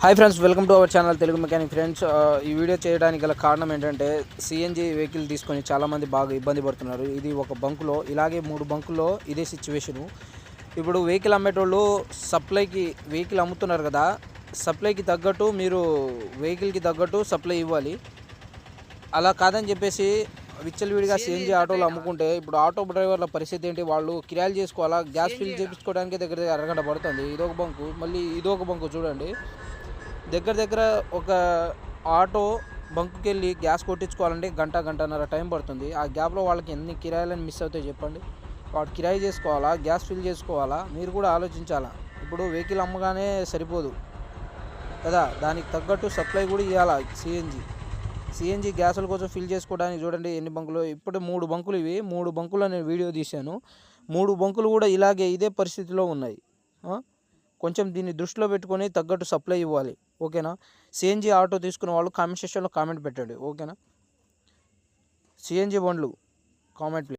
Hi friends welcome to our channel Telugu mechanic friends ఈ video చేయడానికి గల కారణం ఏంటంటే సిఎన్జి వెహికల్ తీసుకొని చాలామంది బాగా ఇబ్బంది పడుతున్నారు. ఇది ఒక బంకులో ఇలాగే మూడు బంకుల్లో ఇదే సిచ్యువేషను ఇప్పుడు వెహికల్ అమ్మేటోళ్ళు సప్లైకి వెహికల్ అమ్ముతున్నారు కదా సప్లైకి తగ్గట్టు మీరు వెహికల్కి తగ్గట్టు సప్లై ఇవ్వాలి. అలా కాదని చెప్పేసి విచ్చలవిడిగా సిఎన్జి ఆటోలు అమ్ముకుంటే ఇప్పుడు ఆటో డ్రైవర్ల పరిస్థితి ఏంటి? వాళ్ళు కిరాయిలు చేసుకోవాలా? గ్యాస్ ఫిల్ చేయించుకోవడానికి దగ్గర దగ్గర అరగంట పడుతుంది. ఇదొక బంకు మళ్ళీ ఇదొక బంకు చూడండి. దగ్గర దగ్గర ఒక ఆటో బంకుకి వెళ్ళి గ్యాస్ కొట్టించుకోవాలంటే గంట గంటన్నర టైం పడుతుంది. ఆ గ్యాప్లో వాళ్ళకి ఎన్ని కిరాయిలను మిస్ అవుతాయి చెప్పండి. వాడు కిరాయి చేసుకోవాలా? గ్యాస్ ఫిల్ చేసుకోవాలా? మీరు కూడా ఆలోచించాలా? ఇప్పుడు వెహికల్ అమ్మగానే సరిపోదు కదా? దానికి తగ్గట్టు సప్లై కూడా ఇవ్వాలా సిఎన్జి సిఎన్జి గ్యాసుల కోసం ఫిల్ చేసుకోవడానికి చూడండి ఎన్ని బంకులు. ఇప్పుడు మూడు బంకులు ఇవి. మూడు బంకులు నేను వీడియో తీశాను. మూడు బంకులు కూడా ఇలాగే ఇదే పరిస్థితిలో ఉన్నాయి. కొంచెం దీన్ని దృష్టిలో పెట్టుకొని తగ్గట్టు సప్లై ఇవ్వాలి. ఓకేనా? సిఎన్జి ఆటో తీసుకున్న వాళ్ళు కామెంట్ సెక్షన్లో కామెంట్ పెట్టండి. ఓకేనా? సిఎన్జి బండ్లు కామెంట్ ప్లీజ్